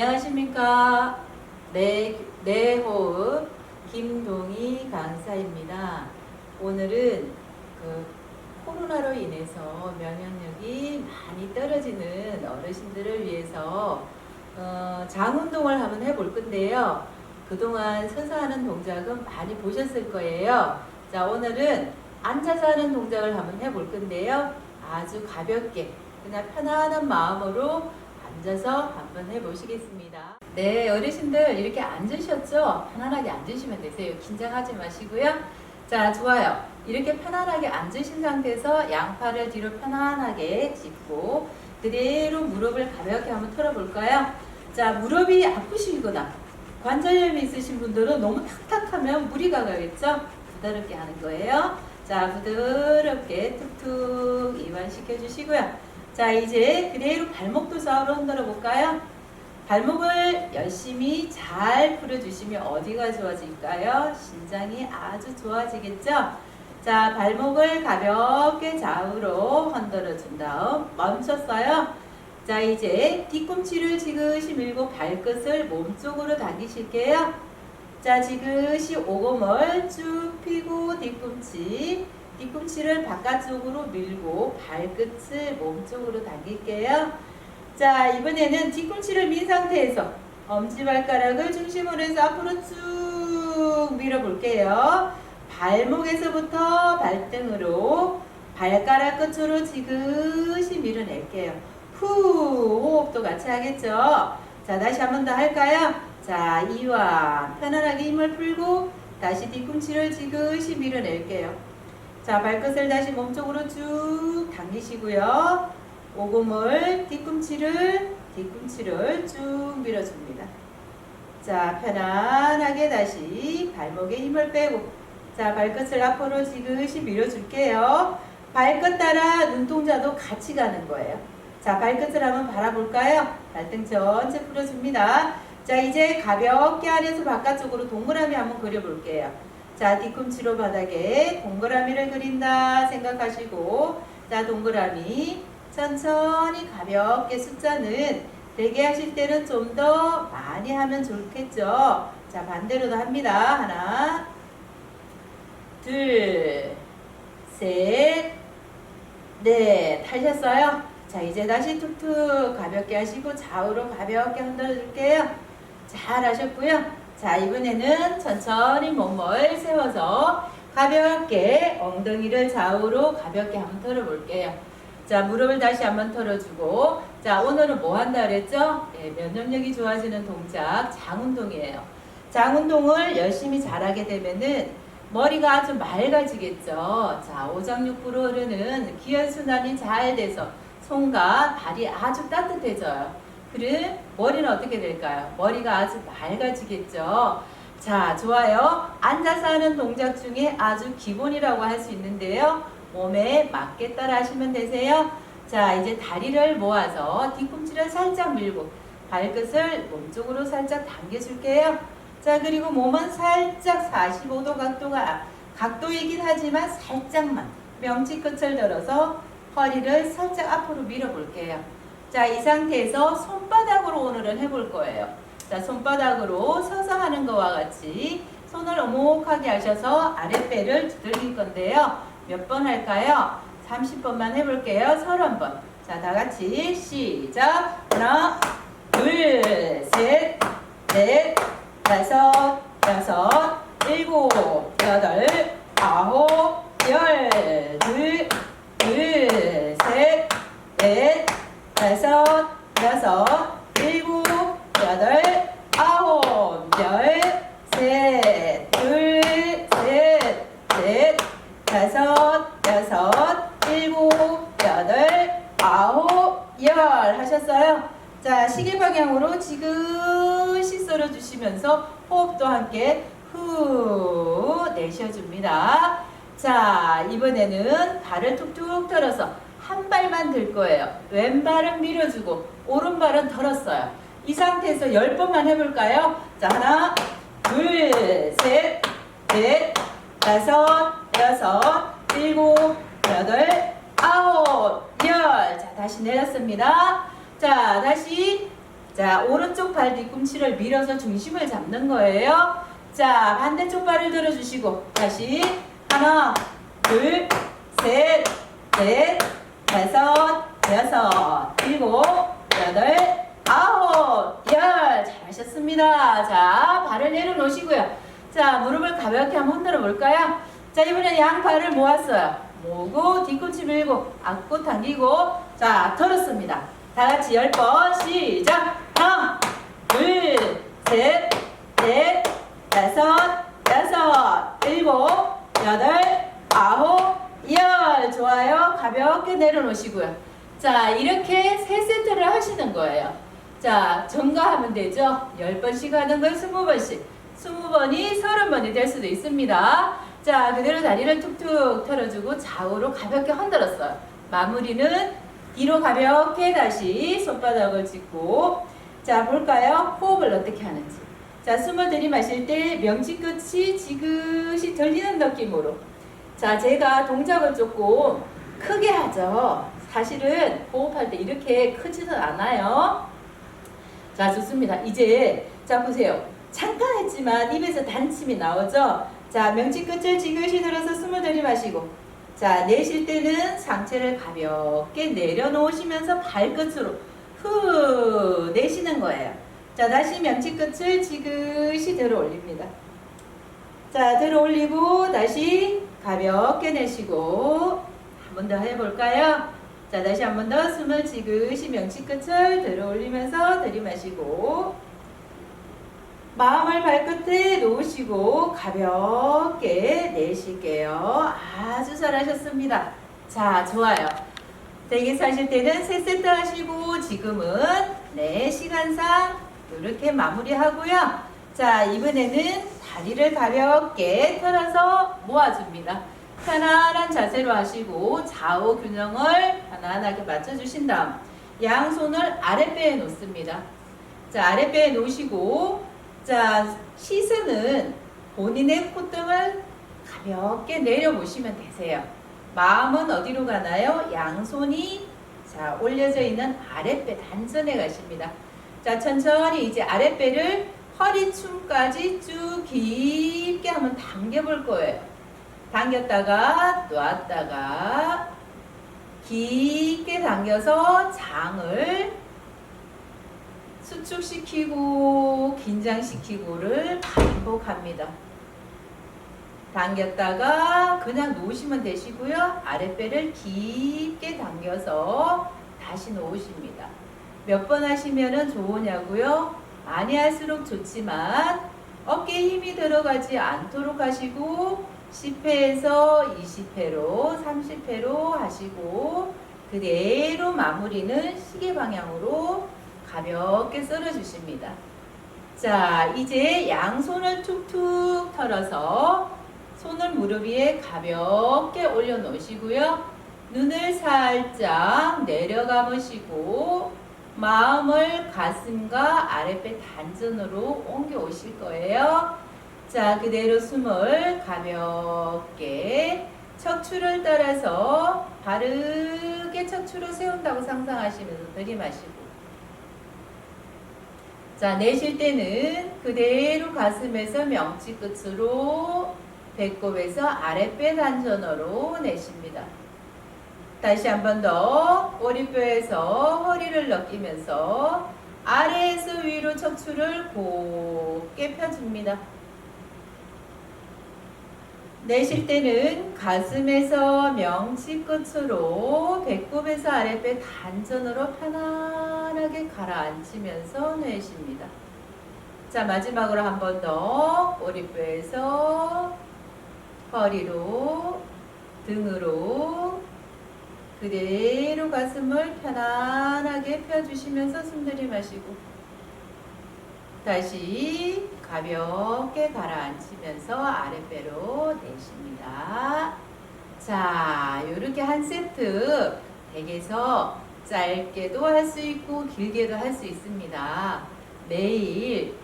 안녕하십니까. 내, 내호흡 김동희 강사입니다. 오늘은 그 코로나로 인해서 면역력이 많이 떨어지는 어르신들을 위해서 어, 장 운동을 한번 해볼 건데요. 그동안 서서 하는 동작은 많이 보셨을 거예요. 자, 오늘은 앉아서 하는 동작을 한번 해볼 건데요. 아주 가볍게, 그냥 편안한 마음으로 앉아서 한번 해보시겠습니다. 네, 어르신들 이렇게 앉으셨죠? 편안하게 앉으시면 되세요. 긴장하지 마시고요. 자, 좋아요. 이렇게 편안하게 앉으신 상태에서 양팔을 뒤로 편안하게 짚고 그대로 무릎을 가볍게 한번 털어볼까요? 자, 무릎이 아프시거나 관절염이 있으신 분들은 너무 탁탁하면 무리가 가겠죠? 부드럽게 하는 거예요. 자, 부드럽게 툭툭 이완시켜 주시고요. 자, 이제 그대로 발목도 좌우로 흔들어 볼까요? 발목을 열심히 잘 풀어주시면 어디가 좋아질까요? 신장이 아주 좋아지겠죠? 자, 발목을 가볍게 좌우로 흔들어 준 다음 멈췄어요. 자, 이제 뒤꿈치를 지그시 밀고 발끝을 몸쪽으로 당기실게요. 자, 지그시 오금을 쭉 펴고 뒤꿈치, 뒤꿈치를 바깥쪽으로 밀고 발끝을 몸쪽으로 당길게요. 자, 이번에는 뒤꿈치를 민 상태에서 엄지발가락을 중심으로 해서 앞으로 쭉 밀어볼게요. 발목에서부터 발등으로 발가락 끝으로 지그시 밀어낼게요. 후, 호흡도 같이 하겠죠? 자, 다시 한 번 더 할까요? 자, 이완. 편안하게 힘을 풀고 다시 뒤꿈치를 지그시 밀어낼게요. 자, 발끝을 다시 몸쪽으로 쭉 당기시고요. 오금을 뒤꿈치를 뒤꿈치를 쭉 밀어줍니다. 자, 편안하게 다시 발목에 힘을 빼고 자, 발끝을 앞으로 지그시 밀어줄게요. 발끝 따라 눈동자도 같이 가는 거예요. 자, 발끝을 한번 바라볼까요? 발등 전체 풀어줍니다. 자, 이제 가볍게 안에서 바깥쪽으로 동그라미 한번 그려볼게요. 자, 뒤꿈치로 바닥에 동그라미를 그린다 생각하시고, 자, 동그라미 천천히 가볍게 숫자는 되게 하실 때는 좀 더 많이 하면 좋겠죠. 자, 반대로도 합니다. 하나, 둘, 셋, 넷. 하셨어요? 자, 이제 다시 툭툭 가볍게 하시고 좌우로 가볍게 흔들어 줄게요. 잘 하셨고요. 자, 이번에는 천천히 몸을 세워서 가볍게 엉덩이를 좌우로 가볍게 한번 털어 볼게요. 자, 무릎을 다시 한번 털어주고, 자, 오늘은 뭐 한다 그랬죠? 네, 면역력이 좋아지는 동작, 장운동이에요. 장운동을 열심히 잘하게 되면은 머리가 아주 맑아지겠죠. 자, 오장육부로 흐르는 기혈순환이 잘 돼서 손과 발이 아주 따뜻해져요. 그래 머리는 어떻게 될까요? 머리가 아주 맑아지겠죠. 자, 좋아요. 앉아서 하는 동작 중에 아주 기본이라고 할 수 있는데요. 몸에 맞게 따라 하시면 되세요. 자, 이제 다리를 모아서 뒤꿈치를 살짝 밀고 발끝을 몸쪽으로 살짝 당겨줄게요. 자, 그리고 몸은 살짝 45도 각도가 각도이긴 하지만 살짝만 명치 끝을 들어서 허리를 살짝 앞으로 밀어볼게요. 자, 이 상태에서 손바닥으로 오늘은 해볼 거예요. 자, 손바닥으로 서서 하는 것과 같이 손을 오목하게 하셔서 아랫배를 두들길 건데요. 몇 번 할까요? 30번만 해볼게요. 30번. 자, 다 같이 시작. 하나, 둘, 셋, 넷, 다섯, 여섯, 일곱, 여덟, 아홉, 열, 둘, 둘, 셋, 넷, 다섯, 여섯, 일곱, 여덟, 아홉, 열, 셋, 둘, 셋, 넷, 다섯, 여섯, 일곱, 여덟, 아홉, 열 하셨어요? 자, 시계 방향으로 지그시 썰어주시면서 호흡도 함께 후 내쉬어줍니다. 자, 이번에는 발을 툭툭 털어서 한 발만 들 거예요. 왼발은 밀어주고 오른발은 털었어요. 이 상태에서 열 번만 해볼까요? 자, 하나, 둘, 셋, 넷, 다섯, 여섯, 일곱, 여덟, 아홉, 열. 자, 다시 내렸습니다. 자, 다시. 자, 오른쪽 발 뒤꿈치를 밀어서 중심을 잡는 거예요. 자, 반대쪽 발을 들어주시고 다시 하나, 둘, 셋, 넷, 다섯, 여섯, 일곱, 여덟, 아홉, 열. 잘하셨습니다. 자, 발을 내려놓으시고요. 자, 무릎을 가볍게 한번 흔들어 볼까요? 자, 이번엔 양 발을 모았어요. 모으고 뒤꿈치 밀고 앞고 당기고 자, 털었습니다. 다 같이 열 번 시작. 하나, 둘, 셋, 넷, 다섯, 여섯, 일곱, 여덟, 아홉, 열. 좋아요. 가볍게 내려놓으시고요. 자, 이렇게 세 세트를 하시는 거예요. 자, 전가하면 되죠. 10번씩 하는 걸 20번씩. 20번이 30번이 될 수도 있습니다. 자, 그대로 다리를 툭툭 털어주고 좌우로 가볍게 흔들었어요. 마무리는 뒤로 가볍게 다시 손바닥을 짚고 자, 볼까요? 호흡을 어떻게 하는지. 자, 숨을 들이마실 때 명치 끝이 지그시 들리는 느낌으로. 자, 제가 동작을 조금 크게 하죠. 사실은 호흡할 때 이렇게 크지는 않아요. 자, 좋습니다. 이제 자 보세요. 잠깐 했지만 입에서 단침이 나오죠. 자, 명치 끝을 지그시 들어서 숨을 들이마시고 자, 내쉴 때는 상체를 가볍게 내려놓으시면서 발끝으로 후 내쉬는 거예요. 자, 다시 명치 끝을 지그시 들어 올립니다. 자, 들어 올리고 다시 가볍게 내쉬고 한 번 더 해볼까요? 자, 다시 한 번 더 숨을 지그시 명치 끝을 들어 올리면서 들이마시고 마음을 발끝에 놓으시고 가볍게 내쉴게요. 아주 잘하셨습니다. 자, 좋아요. 대기사 하실 때는 세 세트 하시고 지금은 네 시간상 이렇게 마무리하고요. 자, 이번에는 다리를 가볍게 털어서 모아줍니다. 편안한 자세로 하시고 좌우 균형을 편안하게 맞춰주신 다음 양손을 아랫배에 놓습니다. 자, 아랫배에 놓으시고 자, 시선은 본인의 콧등을 가볍게 내려보시면 되세요. 마음은 어디로 가나요? 양손이 자, 올려져 있는 아랫배 단전에 가십니다. 자, 천천히 이제 아랫배를 허리춤까지 쭉 깊게 한번 당겨 볼 거예요. 당겼다가 놨다가 깊게 당겨서 장을 수축시키고 긴장시키고를 반복합니다. 당겼다가 그냥 놓으시면 되시고요. 아랫배를 깊게 당겨서 다시 놓으십니다. 몇 번 하시면 좋으냐고요? 많이 할수록 좋지만 어깨에 힘이 들어가지 않도록 하시고 10회에서 20회로 30회로 하시고 그대로 마무리는 시계 방향으로 가볍게 썰어 주십니다. 자, 이제 양손을 툭툭 털어서 손을 무릎 위에 가볍게 올려 놓으시고요. 눈을 살짝 내려가 보시고 마음을 가슴과 아랫배 단전으로 옮겨 오실 거예요. 자, 그대로 숨을 가볍게 척추를 따라서 바르게 척추를 세운다고 상상하시면서 들이마시고 자, 내쉴 때는 그대로 가슴에서 명치 끝으로 배꼽에서 아랫배 단전으로 내쉽니다. 다시 한 번더 꼬리뼈에서 허리를 넘기면서 아래에서 위로 척추를 곱게 펴줍니다. 내쉴 때는 가슴에서 명치 끝으로 배꼽에서 아랫배 단전으로 편안하게 가라앉히면서 내쉽니다. 자, 마지막으로 한 번더 꼬리뼈에서 허리로 등으로 그대로 가슴을 편안하게 펴주시면서 숨 들이마시고 다시 가볍게 가라앉히면서 아랫배로 내쉽니다. 자, 이렇게 한 세트 댁에서 짧게도 할 수 있고 길게도 할 수 있습니다. 매일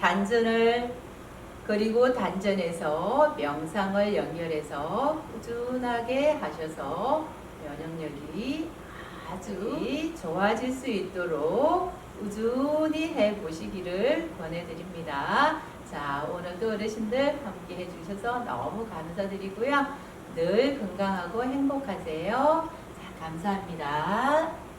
단전을 그리고 단전에서 명상을 연결해서 꾸준하게 하셔서 면역력이 아주 좋아질 수 있도록 꾸준히 활용해 보시기를 권해드립니다. 자, 오늘도 어르신들 함께 해주셔서 너무 감사드리고요. 늘 건강하고 행복하세요. 자, 감사합니다.